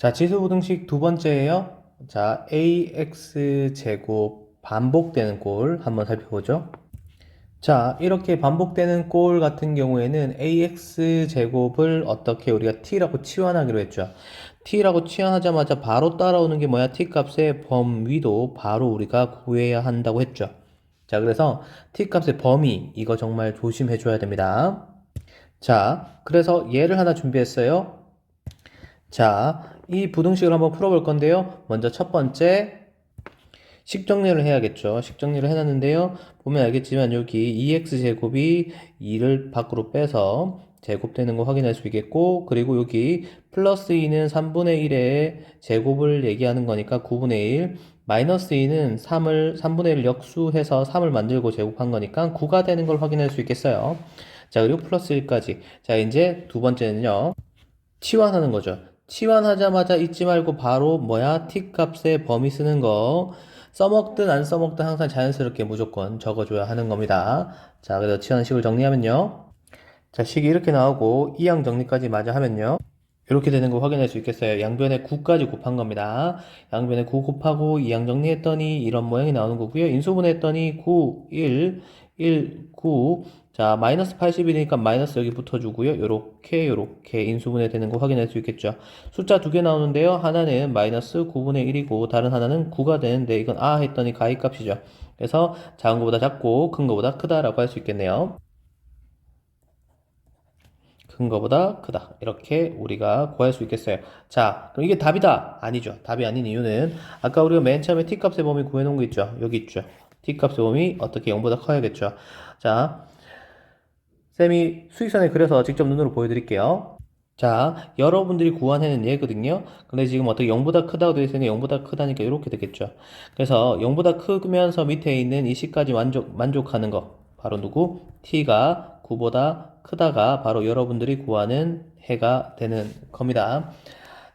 자, 지수부등식 두 번째예요. 자, ax 제곱 반복되는 꼴 한번 살펴보죠. 자, 이렇게 반복되는 꼴 같은 경우에는 ax 제곱을 어떻게 우리가 t라고 치환하기로 했죠. t라고 치환하자마자 바로 따라오는 게 뭐야? t 값의 범위도 바로 우리가 구해야 한다고 했죠. 자, 그래서 t 값의 범위 이거 정말 조심해 줘야 됩니다. 자, 그래서 예를 하나 준비했어요. 자, 이 부등식을 한번 풀어볼 건데요. 먼저 첫 번째, 식 정리를 해야겠죠. 식 정리를 해놨는데요. 보면 알겠지만 여기 2x제곱이 2를 밖으로 빼서 제곱되는 거 확인할 수 있겠고, 그리고 여기 플러스 2는 3분의 1의 제곱을 얘기하는 거니까 9분의 1, 마이너스 2는 3을, 3분의 1 역수해서 3을 만들고 제곱한 거니까 9가 되는 걸 확인할 수 있겠어요. 자, 그리고 플러스 1까지. 자, 이제 두 번째는요. 치환하는 거죠. 치환하자마자 잊지 말고 바로 뭐야? t 값의 범위 쓰는 거. 써먹든 안 써먹든 항상 자연스럽게 무조건 적어줘야 하는 겁니다. 자, 그래서 치환식을 정리하면요. 자, 식이 이렇게 나오고 이항 정리까지 마저 하면요. 이렇게 되는 거 확인할 수 있겠어요. 양변에 9까지 곱한 겁니다. 양변에 9 곱하고 이항 정리했더니 이런 모양이 나오는 거고요. 인수분해했더니 9, 1, 1, 9. 자, 마이너스 80이니까 마이너스 여기 붙어주고요. 요렇게, 요렇게 인수분해 되는 거 확인할 수 있겠죠. 숫자 두 개 나오는데요. 하나는 마이너스 9분의 1이고, 다른 하나는 9가 되는데, 이건 아 했더니 가위 값이죠. 그래서 작은 거보다 작고, 큰 거보다 크다라고 할 수 있겠네요. 큰 거보다 크다. 이렇게 우리가 구할 수 있겠어요. 자, 그럼 이게 답이다? 아니죠. 답이 아닌 이유는 아까 우리가 맨 처음에 t 값의 범위 구해놓은 거 있죠. 여기 있죠. T 값의 범위 어떻게 0보다 커야겠죠. 자, 쌤이 수익선을 그려서 직접 눈으로 보여드릴게요. 자, 여러분들이 구한해낸 얘거든요. 근데 지금 어떻게 0보다 크다고 되어 있으니 0보다 크다니까 이렇게 되겠죠. 그래서 0보다 크면서 밑에 있는 이 식까지 만족, 만족하는 거. 바로 누구? t가 9보다 크다가 바로 여러분들이 구하는 해가 되는 겁니다.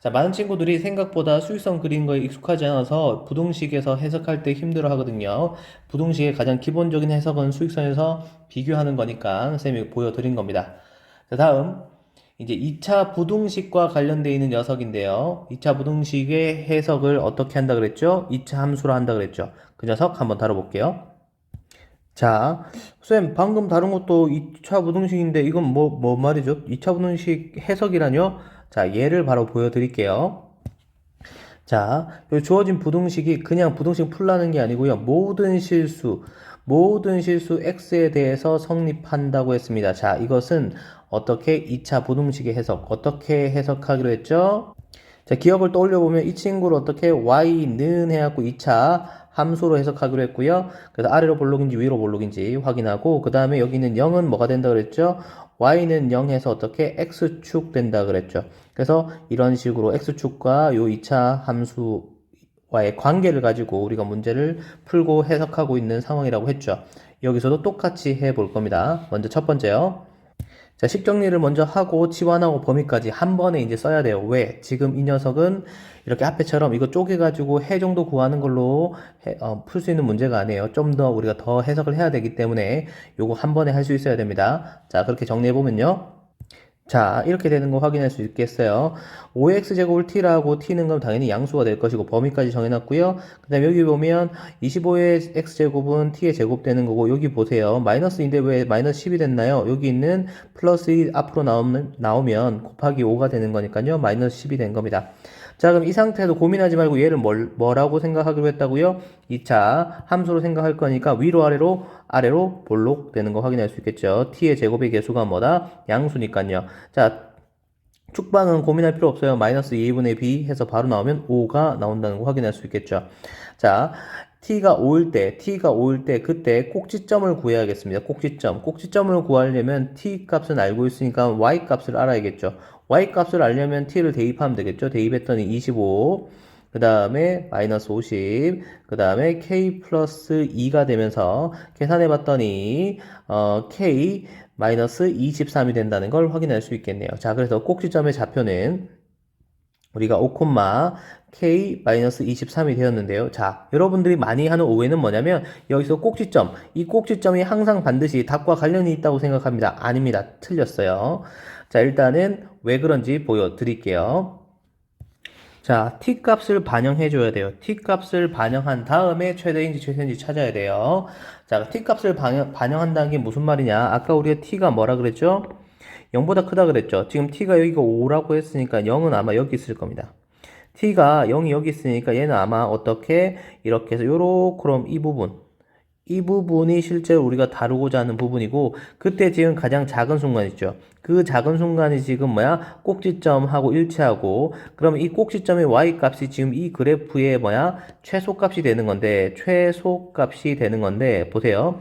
자, 많은 친구들이 생각보다 수익선 그리는 거에 익숙하지 않아서 부동식에서 해석할 때 힘들어 하거든요. 부동식의 가장 기본적인 해석은 수익선에서 비교하는 거니까 쌤이 보여드린 겁니다. 자, 다음. 이제 2차 부등식과 관련되어 있는 녀석인데요. 2차 부등식의 해석을 어떻게 한다 그랬죠? 2차 함수로 한다 그랬죠. 그 녀석 한번 다뤄볼게요. 자, 쌤, 방금 다룬 것도 2차 부등식인데 이건 뭐, 뭐 말이죠? 2차 부등식 해석이라뇨? 자, 예를 바로 보여드릴게요. 자, 요 주어진 부등식이 그냥 부등식 풀라는 게 아니고요. 모든 실수, 모든 실수 x에 대해서 성립한다고 했습니다. 자, 이것은 어떻게 2차 부등식의 해석, 어떻게 해석하기로 했죠? 자, 기억을 떠올려 보면 이 친구를 어떻게 y는 해갖고 2차 함수로 해석하기로 했고요. 그래서 아래로 볼록인지 위로 볼록인지 확인하고 그 다음에 여기는 0은 뭐가 된다 그랬죠? y는 0해서 어떻게 x축 된다 그랬죠. 그래서 이런 식으로 x축과 요 2차 함수와의 관계를 가지고 우리가 문제를 풀고 해석하고 있는 상황이라고 했죠. 여기서도 똑같이 해 볼 겁니다. 먼저 첫 번째요. 자, 식 정리를 먼저 하고 치환하고 범위까지 한 번에 이제 써야 돼요. 왜? 지금 이 녀석은 이렇게 앞에처럼 이거 쪼개가지고 해 정도 구하는 걸로 어, 풀 수 있는 문제가 아니에요. 좀 더 우리가 더 해석을 해야 되기 때문에 요거 한 번에 할 수 있어야 됩니다. 자, 그렇게 정리해보면요. 자, 이렇게 되는 거 확인할 수 있겠어요. 5x제곱을 t라고 t는 건 당연히 양수가 될 것이고 범위까지 정해놨고요. 그 다음에 여기 보면 25의 x제곱은 t의 제곱 되는 거고 여기 보세요. 마이너스인데 왜 마이너스 10이 됐나요? 여기 있는 플러스 1 앞으로 나오면, 나오면 곱하기 5가 되는 거니까요. 마이너스 10이 된 겁니다. 자, 그럼 이 상태에서 고민하지 말고 얘를 뭘, 뭐라고 생각하기로 했다고요? 2차 함수로 생각할 거니까 위로 아래로 아래로 볼록 되는 거 확인할 수 있겠죠. t의 제곱의 개수가 뭐다? 양수니까요. 자, 축방은 고민할 필요 없어요. 마이너스 2분의 b 해서 바로 나오면 5가 나온다는 거 확인할 수 있겠죠. 자, t가 5일 때, t가 5일 때 그때 꼭지점을 구해야겠습니다. 꼭지점. 꼭지점을 구하려면 t 값은 알고 있으니까 y 값을 알아야겠죠. y 값을 알려면 t를 대입하면 되겠죠. 대입했더니 25, 그 다음에 마이너스 50, 그 다음에 k 플러스 2가 되면서 계산해 봤더니 어, k 마이너스 23이 된다는 걸 확인할 수 있겠네요. 자, 그래서 꼭지점의 좌표는 우리가 5, k 마이너스 23이 되었는데요. 자, 여러분들이 많이 하는 오해는 뭐냐면 여기서 꼭지점, 이 꼭지점이 항상 반드시 답과 관련이 있다고 생각합니다. 아닙니다. 틀렸어요. 자, 일단은 왜 그런지 보여드릴게요. 자, t 값을 반영해 줘야 돼요. t 값을 반영한 다음에 최대인지 최소인지 찾아야 돼요. 자, t 값을 반영, 반영한다는 게 무슨 말이냐? 아까 우리가 t가 뭐라 그랬죠? 0보다 크다 그랬죠. 지금 t가 여기가 5라고 했으니까 0은 아마 여기 있을 겁니다. t가 0이 여기 있으니까 얘는 아마 어떻게 이렇게 해서 요렇게 그럼 이 부분 이 부분이 실제로 우리가 다루고자 하는 부분이고 그때 지금 가장 작은 순간 있죠. 그 작은 순간이 지금 뭐야? 꼭지점하고 일치하고 그러면 이 꼭지점의 y 값이 지금 이 그래프의 뭐야? 최소값이 되는 건데 최소값이 되는 건데 보세요.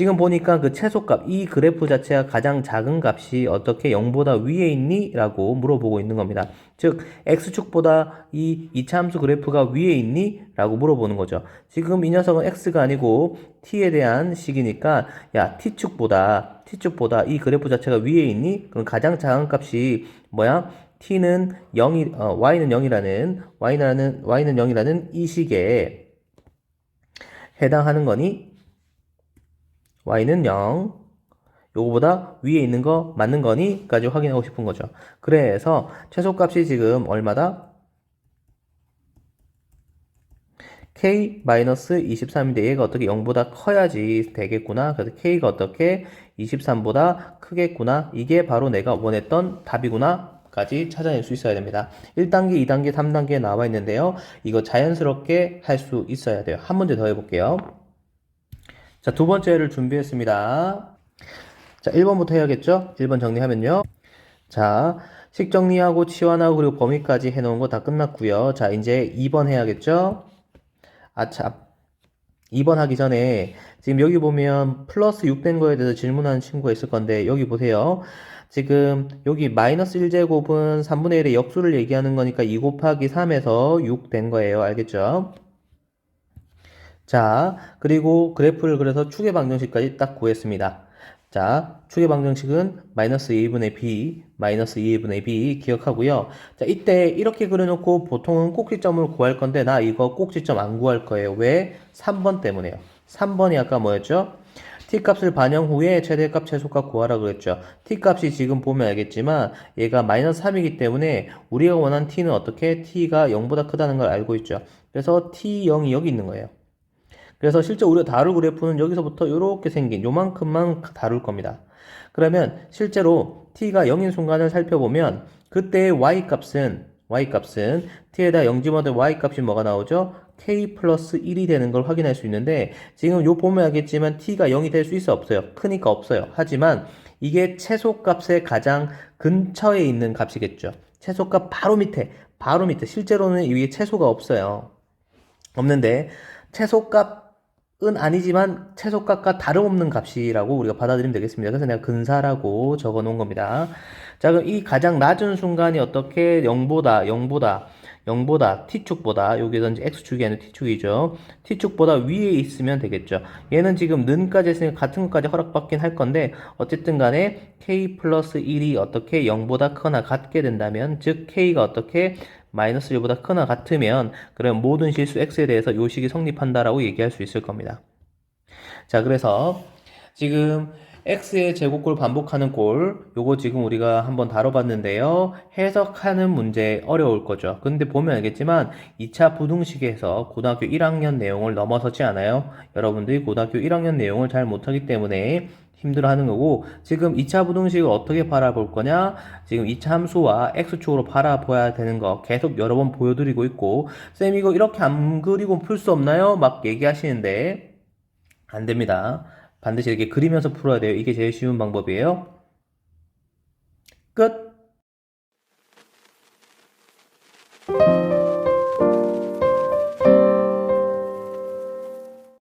지금 보니까 그 최소값 이 그래프 자체가 가장 작은 값이 어떻게 0보다 위에 있니? 라고 물어보고 있는 겁니다. 즉 x축보다 이 이차함수 그래프가 위에 있니? 라고 물어보는 거죠. 지금 이 녀석은 x가 아니고 t에 대한 식이니까 야 t축보다 t축보다 이 그래프 자체가 위에 있니? 그럼 가장 작은 값이 뭐야? t는 0이 어, y는 0이라는 y는 y는 0이라는 이 식에 해당하는 거니? Y는 0 요거보다 위에 있는 거 맞는 거니? 까지 확인하고 싶은 거죠. 그래서 최소값이 지금 얼마다? k-23인데 얘가 어떻게 0보다 커야지 되겠구나. 그래서 k가 어떻게 23보다 크겠구나. 이게 바로 내가 원했던 답이구나. 까지 찾아낼 수 있어야 됩니다. 1단계, 2단계, 3단계에 나와 있는데요. 이거 자연스럽게 할 수 있어야 돼요. 한 문제 더 해볼게요. 자, 두 번째를 준비했습니다. 자, 1번부터 해야겠죠? 1번 정리하면요. 자, 식 정리하고 치환하고 그리고 범위까지 해놓은 거 다 끝났고요. 자, 이제 2번 해야겠죠? 아차. 2번 하기 전에 지금 여기 보면 플러스 6 된 거에 대해서 질문하는 친구가 있을 건데 여기 보세요. 지금 여기 마이너스 1제곱은 3분의 1의 역수를 얘기하는 거니까 2 곱하기 3에서 6 된 거예요. 알겠죠? 자, 그리고 그래프를 그려서 축의 방정식까지 딱 구했습니다. 자, 축의 방정식은 마이너스 2분의 b, 마이너스 2분의 b 기억하고요. 자, 이때 이렇게 그려놓고 보통은 꼭지점을 구할 건데 나 이거 꼭지점 안 구할 거예요. 왜? 3번 때문에요. 3번이 아까 뭐였죠? t값을 반영 후에 최대값, 최소값 구하라 그랬죠. t값이 지금 보면 알겠지만 얘가 마이너스 3이기 때문에 우리가 원하는 t는 어떻게? t가 0보다 크다는 걸 알고 있죠. 그래서 t0이 여기 있는 거예요. 그래서 실제 우리가 다룰 그래프는 여기서부터 이렇게 생긴 요만큼만 다룰 겁니다. 그러면 실제로 t가 0인 순간을 살펴보면 그때의 y 값은 y 값은 t에다 0 집어넣을 y 값이 뭐가 나오죠? k 플러스 1이 되는 걸 확인할 수 있는데 지금 요 보면 알겠지만 t가 0이 될 수 있어 없어요? 크니까 없어요. 하지만 이게 최소값의 가장 근처에 있는 값이겠죠. 최소값 바로 밑에 바로 밑에 실제로는 이게 최소가 없어요. 없는데 최소값 은 아니지만 최소값과 다름없는 값이라고 우리가 받아들이면 되겠습니다. 그래서 내가 근사라고 적어 놓은 겁니다. 자, 그럼 이 가장 낮은 순간이 어떻게 0보다, 0보다, 0보다, t축보다, 여기서 이제 x축이 아니라 t축이죠. t축보다 위에 있으면 되겠죠. 얘는 지금 는까지 했으니까 같은 것까지 허락받긴 할 건데, 어쨌든 간에 k 플러스 1이 어떻게 0보다 크거나 같게 된다면, 즉, k가 어떻게 마이너스 1보다 크거나 같으면 그럼 모든 실수 x에 대해서 요식이 성립한다라고 얘기할 수 있을 겁니다. 자, 그래서 지금 x의 제곱골 반복하는 골 요거 지금 우리가 한번 다뤄봤는데요. 해석하는 문제 어려울 거죠. 근데 보면 알겠지만 2차 부등식에서 고등학교 1학년 내용을 넘어서지 않아요. 여러분들이 고등학교 1학년 내용을 잘 못하기 때문에 힘들어하는 거고 지금 2차 부등식을 어떻게 바라볼 거냐 지금 2차 함수와 x축으로 바라봐야 되는 거 계속 여러 번 보여드리고 있고 쌤 이거 이렇게 안 그리고 풀 수 없나요? 막 얘기하시는데 안 됩니다 반드시 이렇게 그리면서 풀어야 돼요. 이게 제일 쉬운 방법이에요. 끝